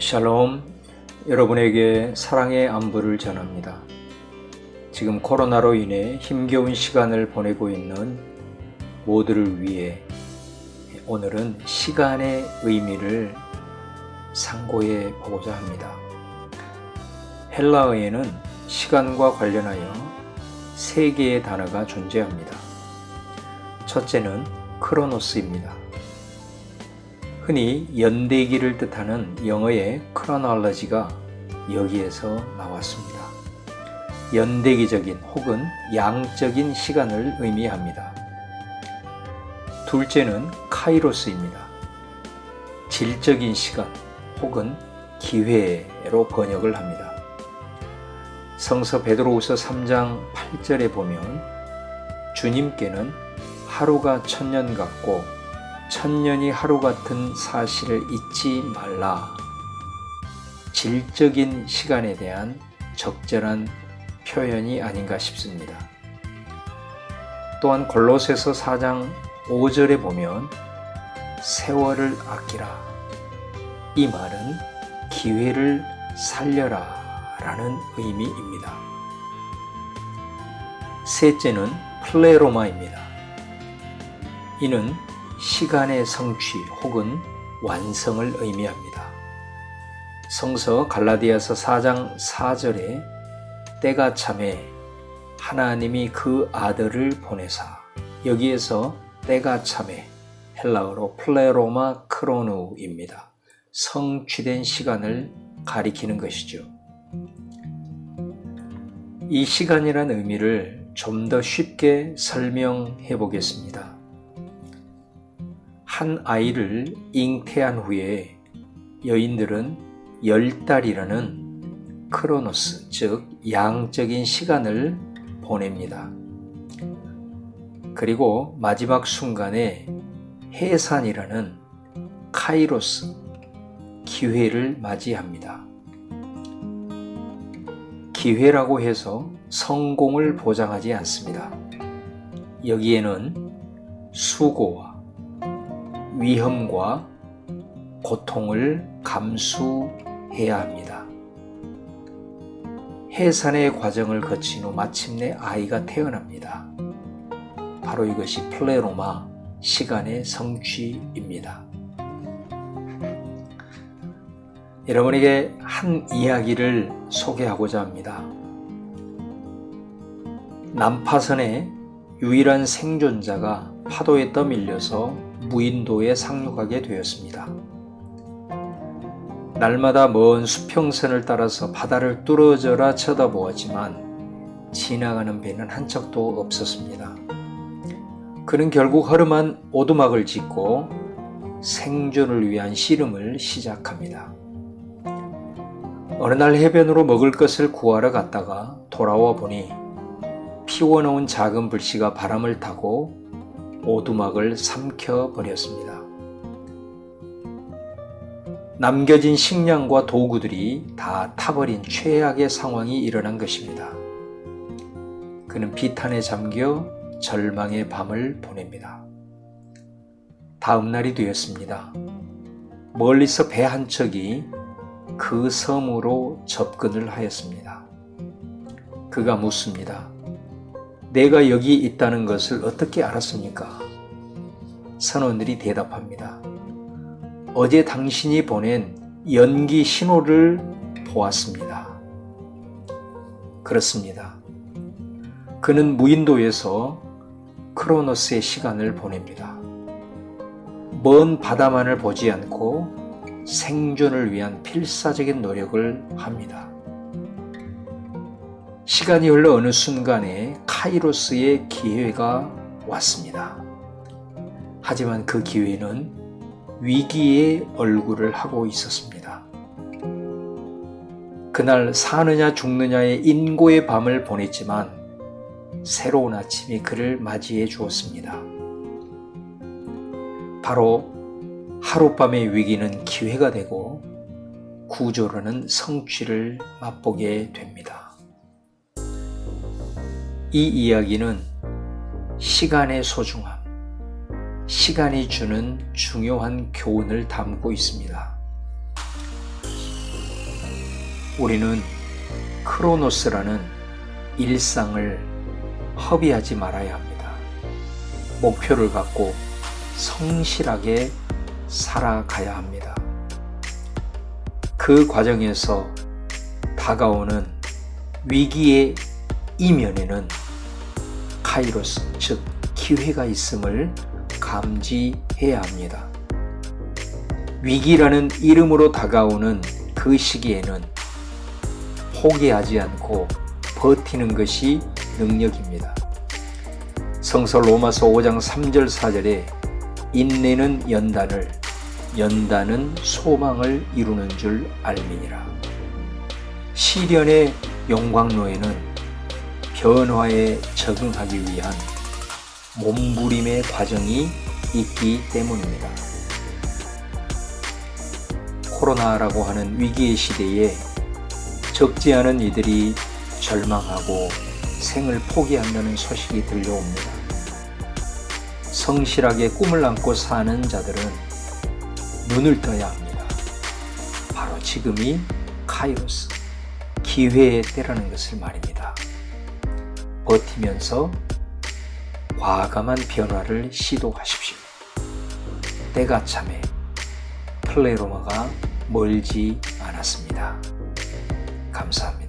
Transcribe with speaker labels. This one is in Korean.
Speaker 1: 샬롬, 여러분에게 사랑의 안부를 전합니다. 지금 코로나로 인해 힘겨운 시간을 보내고 있는 모두를 위해 오늘은 시간의 의미를 상고해 보고자 합니다. 헬라어에는 시간과 관련하여 세 개의 단어가 존재합니다. 첫째는 크로노스입니다. 흔히 연대기를 뜻하는 영어의 크로놀러지가 여기에서 나왔습니다. 연대기적인 혹은 양적인 시간을 의미합니다. 둘째는 카이로스입니다. 질적인 시간 혹은 기회로 번역을 합니다. 성서 베드로후서 3장 8절에 보면 주님께는 하루가 천년 같고 천년이 하루 같은 사실을 잊지 말라. 질적인 시간에 대한 적절한 표현이 아닌가 싶습니다. 또한 골로새서 4장 5절에 보면 세월을 아끼라. 이 말은 기회를 살려라 라는 의미입니다. 셋째는 플레로마입니다. 이는 시간의 성취 혹은 완성을 의미합니다. 성서 갈라디아서 4장 4절에 때가 참에 하나님이 그 아들을 보내사 여기에서 때가 참에 헬라어로 플레로마 크로누입니다. 성취된 시간을 가리키는 것이죠. 이 시간이란 의미를 좀 더 쉽게 설명해 보겠습니다. 한 아이를 잉태한 후에 여인들은 열 달이라는 크로노스, 즉 양적인 시간을 보냅니다. 그리고 마지막 순간에 해산이라는 카이로스, 기회를 맞이합니다. 기회라고 해서 성공을 보장하지 않습니다. 여기에는 수고와 위험과 고통을 감수해야 합니다. 해산의 과정을 거친 후 마침내 아이가 태어납니다. 바로 이것이 플레로마 시간의 성취입니다. 여러분에게 한 이야기를 소개하고자 합니다. 난파선의 유일한 생존자가 파도에 떠밀려서 무인도에 상륙하게 되었습니다. 날마다 먼 수평선을 따라서 바다를 뚫어져라 쳐다보았지만 지나가는 배는 한 척도 없었습니다. 그는 결국 허름한 오두막을 짓고 생존을 위한 씨름을 시작합니다. 어느 날 해변으로 먹을 것을 구하러 갔다가 돌아와 보니 피워놓은 작은 불씨가 바람을 타고 오두막을 삼켜 버렸습니다. 남겨진 식량과 도구들이 다 타버린 최악의 상황이 일어난 것입니다. 그는 비탄에 잠겨 절망의 밤을 보냅니다. 다음 날이 되었습니다. 멀리서 배 한 척이 그 섬으로 접근을 하였습니다. 그가 묻습니다. 내가 여기 있다는 것을 어떻게 알았습니까? 선원들이 대답합니다. 어제 당신이 보낸 연기 신호를 보았습니다. 그렇습니다. 그는 무인도에서 크로노스의 시간을 보냅니다. 먼 바다만을 보지 않고 생존을 위한 필사적인 노력을 합니다. 시간이 흘러 어느 순간에 카이로스의 기회가 왔습니다. 하지만 그 기회는 위기의 얼굴을 하고 있었습니다. 그날 사느냐 죽느냐의 인고의 밤을 보냈지만 새로운 아침이 그를 맞이해 주었습니다. 바로 하룻밤의 위기는 기회가 되고 구조로는 성취를 맛보게 됩니다. 이 이야기는 시간의 소중함, 시간이 주는 중요한 교훈을 담고 있습니다. 우리는 크로노스라는 일상을 허비하지 말아야 합니다. 목표를 갖고 성실하게 살아가야 합니다. 그 과정에서 다가오는 위기의 이면에는 카이로스, 즉 기회가 있음을 감지해야 합니다. 위기라는 이름으로 다가오는 그 시기에는 포기하지 않고 버티는 것이 능력입니다. 성서 로마서 5장 3절 4절에 인내는 연단을 연단은 소망을 이루는 줄 알미니라. 시련의 영광로에는 변화에 적응하기 위한 몸부림의 과정이 있기 때문입니다. 코로나라고 하는 위기의 시대에 적지 않은 이들이 절망하고 생을 포기한다는 소식이 들려옵니다. 성실하게 꿈을 안고 사는 자들은 눈을 떠야 합니다. 바로 지금이 카이로스, 기회의 때라는 것을 말입니다. 버티면서 과감한 변화를 시도하십시오. 때가 참에 플레로마가 멀지 않았습니다. 감사합니다.